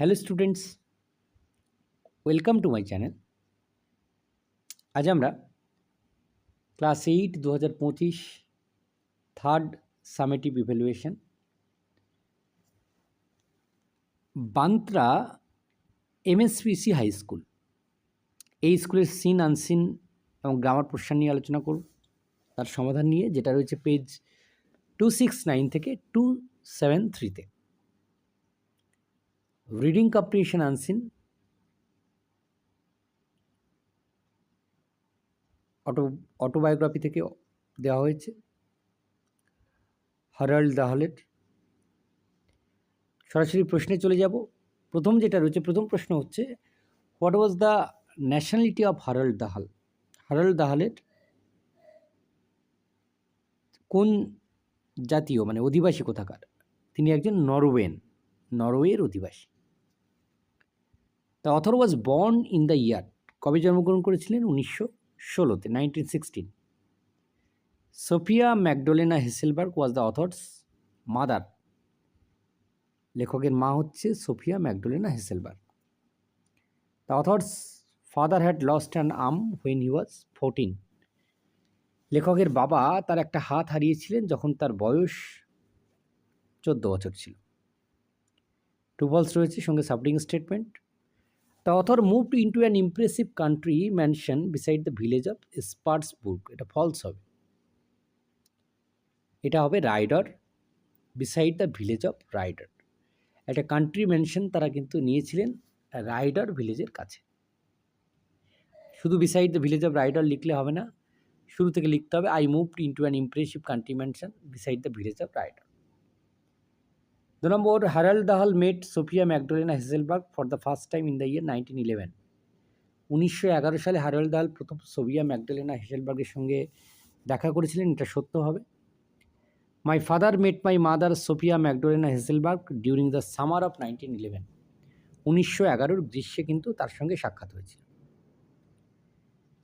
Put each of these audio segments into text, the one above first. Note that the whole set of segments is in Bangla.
Hello students welcome to my channel আজ আমরা ক্লাস এইট দু হাজার পঁচিশ third summative evaluation Bantra MSPC high school এই স্কুলের সিন আনসিন এবং গ্রামার পোর্শন নিয়ে আলোচনা করব। তার সমাধান নিয়ে, যেটা রয়েছে পেজ টু সিক্স নাইন থেকে টু সেভেন থ্রিতে reading comprehension unseen auto autobiography থেকে দেওয়া হয়েছে। হারাল্ড দাহলের সরাসরি প্রশ্নে চলে যাব। প্রথম যেটা রয়েছে, প্রথম প্রশ্ন হচ্ছে what was the nationality of Harald Dahl Harald দাহালের কোন জাতীয় মানে অধিবাসী কোথাকার? তিনি একজন নরওয়েন, নরওয়ের অধিবাসী। The author was born in the year কবে জন্মগ্রহণ করেছিলেন? উনিশশো ষোলোতে nineteen sixteen Sophia Magdalena Hesselberg was the author's mother লেখকের মা হচ্ছে Sophia Magdalena Hesselberg the author's father had lost an arm when he was fourteen লেখকের বাবা তার একটা হাত হারিয়েছিলেন যখন তার বয়স চোদ্দ বছর ছিল। টু ফলস রয়েছে, সঙ্গে সাবডিং statement the author moved into an impressive country mansion beside the village of Spartsburg এটা ফলস হবে। এটা হবে Radyr beside the village of Radyr একটা কান্ট্রি মেনশন তারা কিন্তু নিয়েছিলেন রাইডার ভিলেজের কাছে। শুধু beside the village of Radyr লিখলে হবে না, শুরু থেকে লিখতে হবে I moved into an impressive country mansion beside the village of Radyr দু নম্বর Harald Dahl met Sophia Magdalena Hesselberg for the first time in the year nineteen eleven উনিশশো এগারো সালে হারাল দাহাল প্রথম সোফিয়া ম্যাকডোলেনা হেসেলবার্গের সঙ্গে দেখা করেছিলেন, এটা সত্য হবে। My father met my mother Sophia Magdalena Hesselberg during the summer of nineteen eleven উনিশশো এগারোর গ্রীষ্মে কিন্তু তার সঙ্গে সাক্ষাৎ হয়েছিল।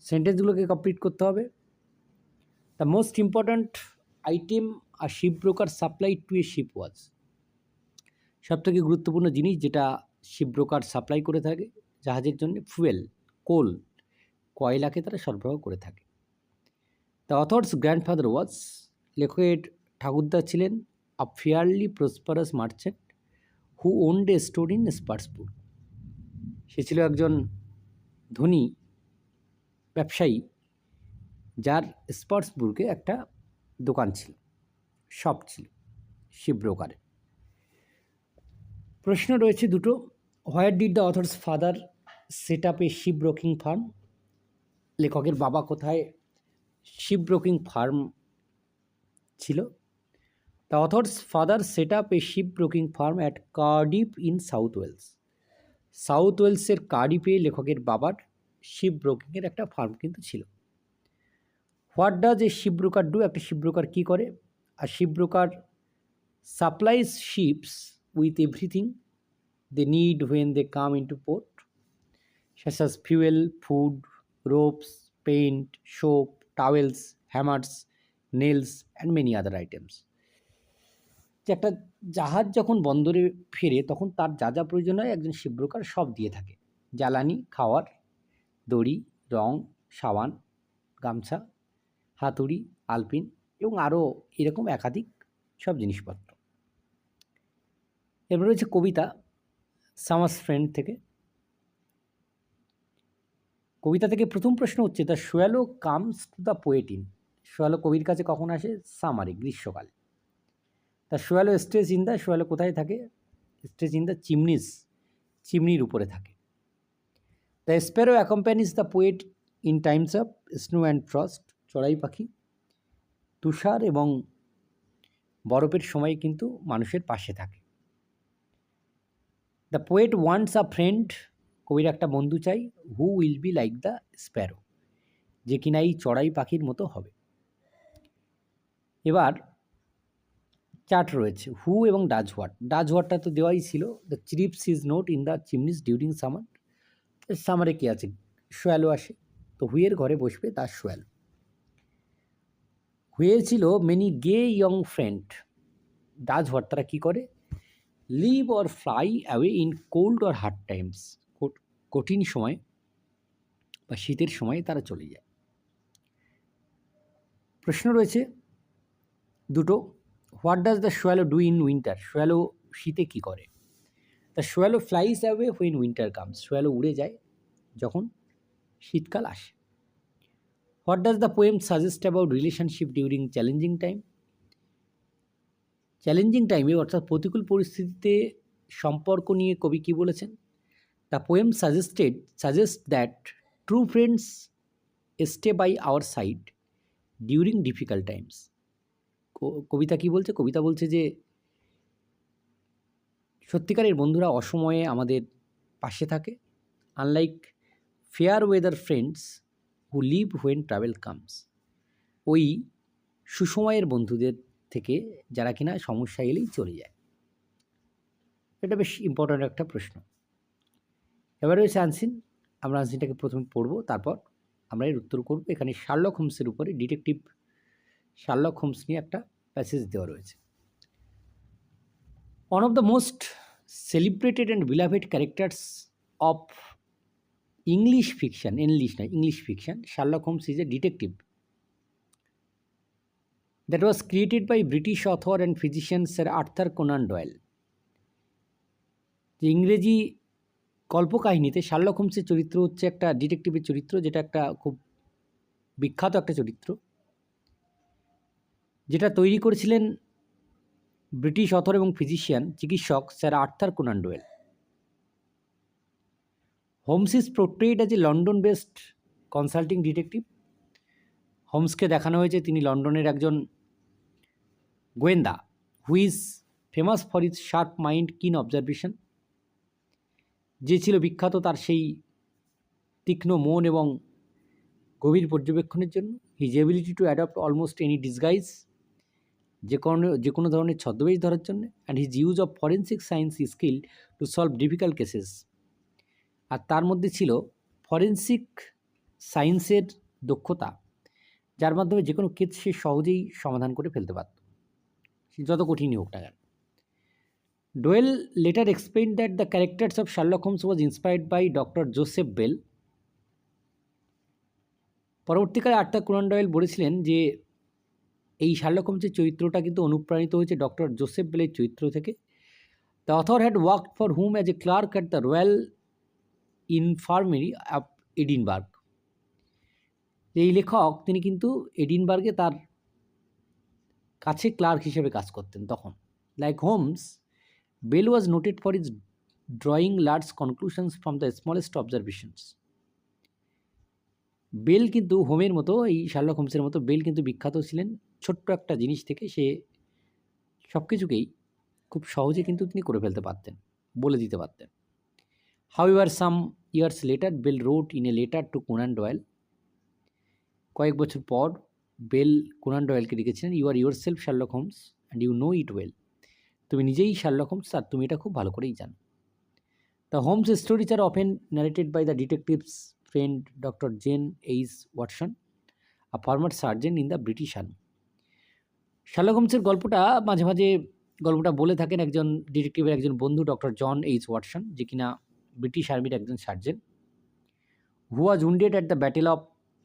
সেন্টেন্সগুলোকে কমপ্লিট করতে হবে। The most important item are ship broker supply to a ship was সবথেকে গুরুত্বপূর্ণ জিনিস যেটা শিপ ব্রোকার সাপ্লাই করে থাকে জাহাজের জন্য ফুয়েল, কোল, কয়লাকে তারা সরবরাহ করে থাকে। দ্য অথর্স গ্র্যান্ডফাদার ওয়াজ লেখকের ঠাকুরদা ছিলেন a fairly prosperous merchant who owned a store in Sarpsborg সে ছিল একজন ধনী ব্যবসায়ী যার স্পার্সবুর্গে একটা দোকান ছিল, শপ ছিল শিপ ব্রোকারের। প্রশ্ন রয়েছে দুটো। Where did the author's father set up a ship broking firm লেখকের বাবা কোথায় শিপ ব্রোকিং ফার্ম ছিল? The author's father set up a ship broking firm at Cardiff in South Wales South ওয়েলসের কার্ডিপে লেখকের বাবার শিপ ব্রোকিংয়ের একটা ফার্ম কিন্তু ছিল। What does a ship broker do একটা শিপ ব্রোকার কী করে? A ship broker supplies ships with everything they need when they come into port, such as fuel, food, ropes, paint, soap, towels, hammers, nails, and many other items. যে একটা জাহাজ যখন বন্দরে ফেরে তখন তার যা যা প্রয়োজন হয় একজন শিবব্রকার সব দিয়ে থাকে জ্বালানি খাওয়ার দড়ি রং সাবান গামছা হাতুড়ি আলপিন এবং আরও এরকম একাধিক সব জিনিসপত্র এরপর রয়েছে কবিতা, সামাস ফ্রেন্ড থেকে। কবিতা থেকে প্রথম প্রশ্ন হচ্ছে, the swallow comes to the poet in swallow কবির কাছে কখন আসে? সামারে, গ্রীষ্মকালে। The swallow stays in the swallow কোথায় থাকে? স্টেজ ইন দ্য চিমনিস, চিমনির উপরে থাকে। The sparrow accompanies the poet in times of snow and frost চড়াই পাখি। তুষার এবং বরফের সময় কিন্তু মানুষের পাশে থাকে। The poet wants a friend কবির একটা বন্ধু চাই who will be like the sparrow যে কিনা এই চড়াই পাখির মতো হবে। এবার চার্ট রয়েছে হু এবং ডাজ হোয়াট ডাজ হোয়াটটা তো দেওয়াই ছিল। The chips is not in the chimneys during summer সামারে কী আছে? সোয়ালো আসে। তো হুয়ের ঘরে বসবে? তার সোয়ালো। হুয়ে ছিল many gay young friend does what তারা কী করে? Leave or fly away in cold or hard times কঠিন সময় বা শীতের সময় তারা চলে যায়। প্রশ্ন রয়েছে দুটো what does the swallow do in winter swallow শীতে কী করে? The swallow flies away when winter comes swallow উড়ে যায় যখন শীতকাল আসে। What does the poem suggest about relationship during challenging time challenging টাইমে অর্থাৎ প্রতিকূল পরিস্থিতিতে সম্পর্ক নিয়ে কবি কী বলেছেন? The poem suggested suggest that true friends stay by our side during difficult times কবিতা কি বলছে? কবিতা বলছে যে, সত্যিকারের বন্ধুরা অসময়ে আমাদের পাশে থাকে। Unlike fair weather friends who leave when trouble comes ওই সুসময়ের বন্ধুদের থেকে যারা কিনা সমস্যা এলেই চলে যায়। এটা বেশ ইম্পর্ট্যান্ট একটা প্রশ্ন। এবার রয়েছে আনসিন। আমরা আনসিনটাকে প্রথমে পড়ব, তারপর আমরা এর উত্তর করব। এখানে শার্লক হোমসের উপরে ডিটেকটিভ শার্লক হোমস নিয়ে একটা প্যাসেজ দেওয়া রয়েছে। One of the most celebrated and beloved characters of English fiction English না English fiction Sherlock Holmes is a detective that was created by British author and sir Arthur Conan Doyle যে ইংরেজি কল্পকাহিনীতে শার্লক হোমসের চরিত্র হচ্ছে একটা ডিটেকটিভের চরিত্র, যেটা একটা খুব বিখ্যাত একটা চরিত্র, যেটা তৈরি করেছিলেন ব্রিটিশ অথর এবং ফিজিশিয়ান চিকিৎসক sir Arthur Conan Doyle Holmes is portrayed as a London based consulting detective হোমসকে দেখানো হয়েছে, তিনি লন্ডনের একজন গোয়েন্দা who is famous for his sharp mind keen observation যে ছিল বিখ্যাত তার সেই তীক্ষ্ণ মন এবং গভীর পর্যবেক্ষণের জন্য his ability to adapt almost any disguise যে কোনো যে কোনো ধরনের ছদ্মবেশ ধরার জন্য and his use of forensic science skill to solve difficult cases আর তার মধ্যে ছিল ফরেন্সিক সায়েন্সের দক্ষতা, যার মাধ্যমে যে কোনো কেস সে সহজেই সমাধান করে ফেলতে পারত। যত কঠিনই হোক না কেন। Doyle later explain that the characters of Sherlock Holmes was inspired by doctor Joseph Bell পরবর্তীকালে আর্থার কুরান ডয়েল বলেছিলেন যে, এই শার্লক হোমসের চরিত্রটা কিন্তু অনুপ্রাণিত হয়েছে ডক্টর জোসেফ বেলের চরিত্র থেকে। The author had work for whom as a clerk at the Royal Infirmary of Edinburgh এই লেখক, তিনি কিন্তু এডিনবার্গে তার কাছে ক্লার্ক হিসেবে কাজ করতেন তখন। Like Holmes Bell was noted for his drawing large conclusions from the smallest observations Bell কিন্তু হোমের মতো, এই শার্লক হোমসের মতো বেল কিন্তু বিখ্যাত ছিলেন। ছোট্ট একটা জিনিস থেকে সে সব কিছুকেই খুব সহজে কিন্তু তিনি করে ফেলতে পারতেন, বলে দিতে পারতেন। However some years later Bell wrote in a letter to Conan Doyle কয়েক বছর পর বেল কোনান ডয়েলকে লিখেছিলেন you are yourself Sherlock Holmes and you know it well তুমি নিজেই শার্লক হোমস আর তুমি এটা খুব ভালো করেই জানো। The Holmes stories are often narrated by the detective's friend doctor John H Watson a former surgeon in the British army Sherlock হোমসের গল্পটা, মাঝে মাঝে গল্পটা বলে থাকেন একজন ডিটেকটিভের একজন বন্ধু ডক্টর জন এইচ ওয়াটসন যে কিনা ব্রিটিশ আর্মির একজন surgeon who was wounded at the battle of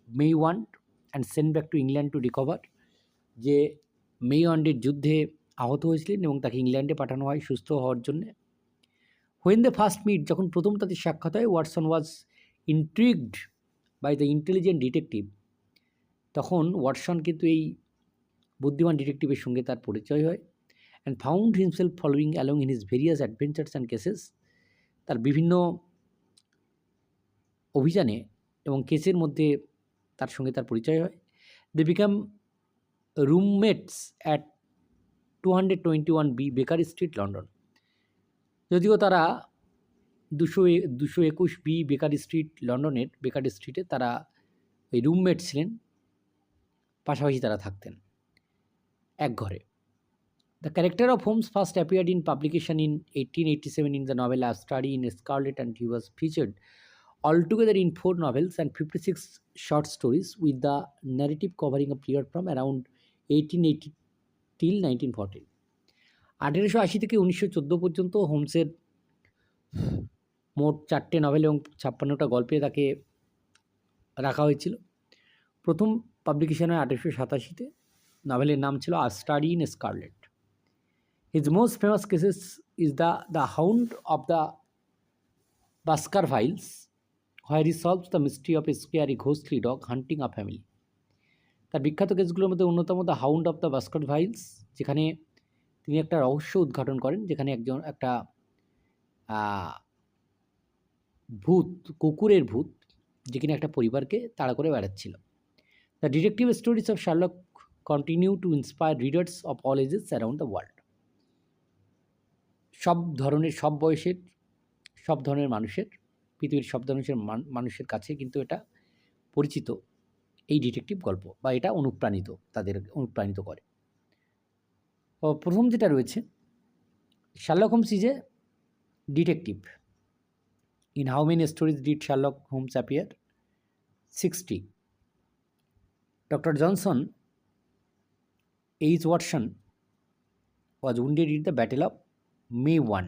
Maiwand and send back to England to recover যে মেই ওয়ান্ডের যুদ্ধে আহত হয়েছিলেন এবং তাকে ইংল্যান্ডে পাঠানো হয় সুস্থ হওয়ার জন্যে। হোয়েন দ্য ফার্স্ট মিট যখন প্রথম তাদের সাক্ষাৎ হয় Watson was intrigued by the intelligent detective তখন ওয়াটসন কিন্তু এই বুদ্ধিমান ডিটেকটিভের সঙ্গে তার পরিচয় হয় and found himself following along in his various adventures and cases তার বিভিন্ন অভিযানে এবং কেসের মধ্যে তার সঙ্গে তার পরিচয় হয়। They became roommates at two hundred twenty one B Baker Street London যদিও তারা দুশো দুশো একুশ বি বেকার স্ট্রিট লন্ডনের বেকার স্ট্রিটে তারা ওই রুমমেট ছিলেন, পাশাপাশি তারা থাকতেন এক ঘরে। The character of Holmes first appeared in publication in eighteen eighty seven in the novel a Study in Scarlet and he was featured altogether in four novels and 56 short stories with the narrative covering a period from around 1880 till 1914 আঠেরোশো আশি থেকে উনিশশো চোদ্দ পর্যন্ত হোমসের মোট চারটে নভেল এবং ছাপ্পান্নটা গল্পে তাকে রাখা হয়েছিল। প্রথম পাবলিকেশন হয় আঠেরোশো সাতাশিতে। নভেলের নাম ছিল a Study in Scarlet his most famous cases is the the Hound of the Baskervilles where he solves the mystery of scary ghostly dog hunting a family তার বিখ্যাত কেসগুলোর মধ্যে অন্যতম the Hound of the Baskervilles যেখানে তিনি একটা রহস্য উদ্ঘাটন করেন, যেখানে একজন, একটা ভূত, কুকুরের ভূত, যে কিনা একটা পরিবারকে তাড়া করে বেড়াচ্ছিল। The detective stories of Sherlock continue to inspire readers of all ages around the world সব ধরনের, সব বয়সের, সব ধরনের মানুষের পৃথিবীর সব ধরনের মান- মানুষের কাছে কিন্তু এটা পরিচিত এই ডিটেকটিভ গল্প বা এটা অনুপ্রাণিত, তাদের অনুপ্রাণিত করে। প্রথম যেটা রয়েছে Sherlock Holmes is a detective in how many stories did Sherlock Holmes appear sixty doctor Johnson H Watson was wounded in the battle of May 1.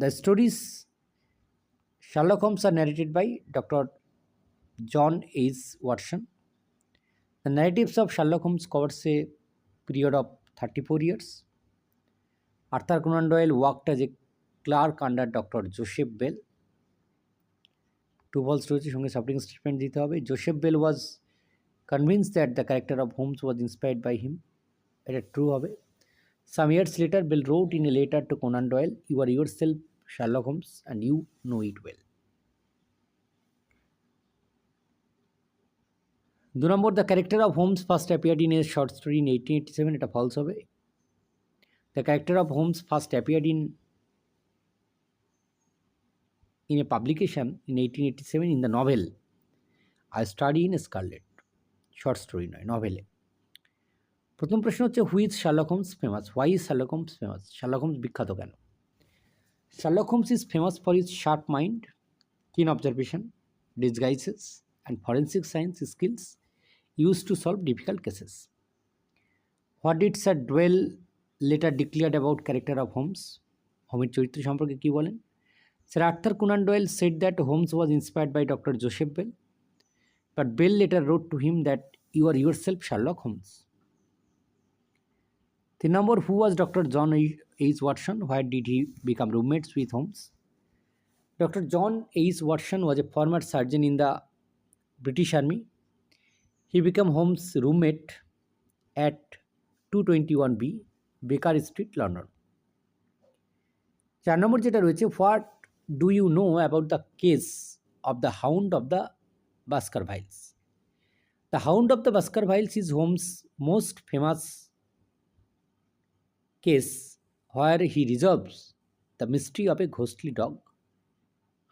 The stories Sherlock Holmes are narrated by Dr. John H. Watson. The narratives of Sherlock Holmes covers a period of 34 years. Arthur Conan Doyle worked as a clerk under Dr. Joseph Bell. True false রয়েছে সঙ্গে সাপোর্টিং স্টেটমেন্ট দিতে হবে Joseph Bell was convince that the character of Holmes was inspired by him এটা ট্রু হবে some years later Bell wrote in a letter to Conan Doyle you are yourself Sherlock Holmes and you know it well দু নম্বর the character of Holmes first appeared in a short story in eighteen eighty seven এটা ফলস হবে। The character of Holmes first appeared in in a in a publication in 1887 in the novel, I Study in Scarlet short story নয় নভেলে প্রথম প্রশ্ন হচ্ছে who is Sherlock Holmes famous why is Sherlock famous Sherlock বিখ্যাত কেন? Sherlock Holmes is famous for his sharp mind keen observation disguises and forensic science skills use to solve difficult cases what did sir Doyle later declared about character of Holmes হোমের চরিত্র সম্পর্কে কী বলেন Sir Arthur Conan Doyle said that Holmes was inspired by Dr. Joseph Bell, but Bell later wrote to him that you are yourself Sherlock Holmes. The number who was Dr. John H. Watson? Why did he become roommates with Holmes? Dr. John H. Watson was a former surgeon in the British Army. He became Holmes' roommate at 221B Baker Street, London. চার নম্বর যেটা রয়েছে what do you know about the case of the Hound of the Baskervilles the Hound of the Baskervilles is Holmes most famous case where he resolves the mystery of a ghostly dog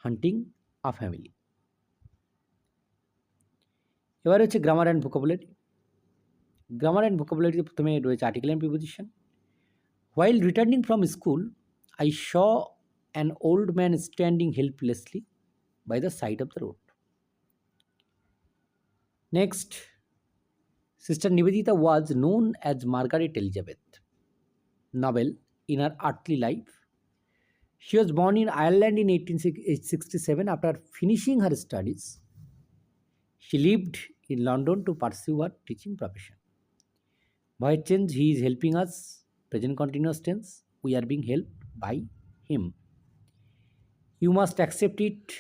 hunting a family এবার হচ্ছে grammar and vocabulary grammar and ভোকাবুলারিতে প্রথমে রয়েছে article and preposition while returning from school I saw an old man standing helplessly by the side of the road. Next, Sister Nivedita was known as Margaret Elizabeth. Novel in her earthly life. She was born in Ireland in 1867 after finishing her studies. She lived in London to pursue her teaching profession. Voice change, he is helping us. Present continuous tense, we are being helped by him. You must accept it.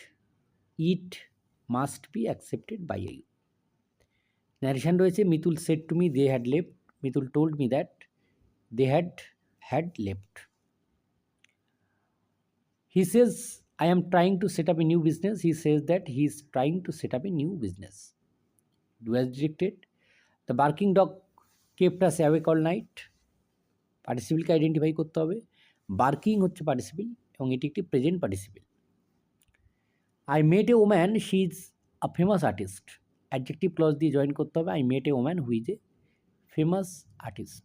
It must be accepted by you. Narration রয়েছে Mitul said to me they had left. Mitul told me that they had had left. He says, I am trying to set up a new business. He says that he is trying to set up a new business. Do as directed. The barking dog kept us awake all night. পার্টিসিপিলকে আইডেন্টিফাই করতে হবে বার্কিং হচ্ছে পার্টিসিপিল এবং এটি একটি present participle I met a woman she is a famous artist adjective clause দিয়ে জয়েন করতে হবে I met a woman who is a famous artist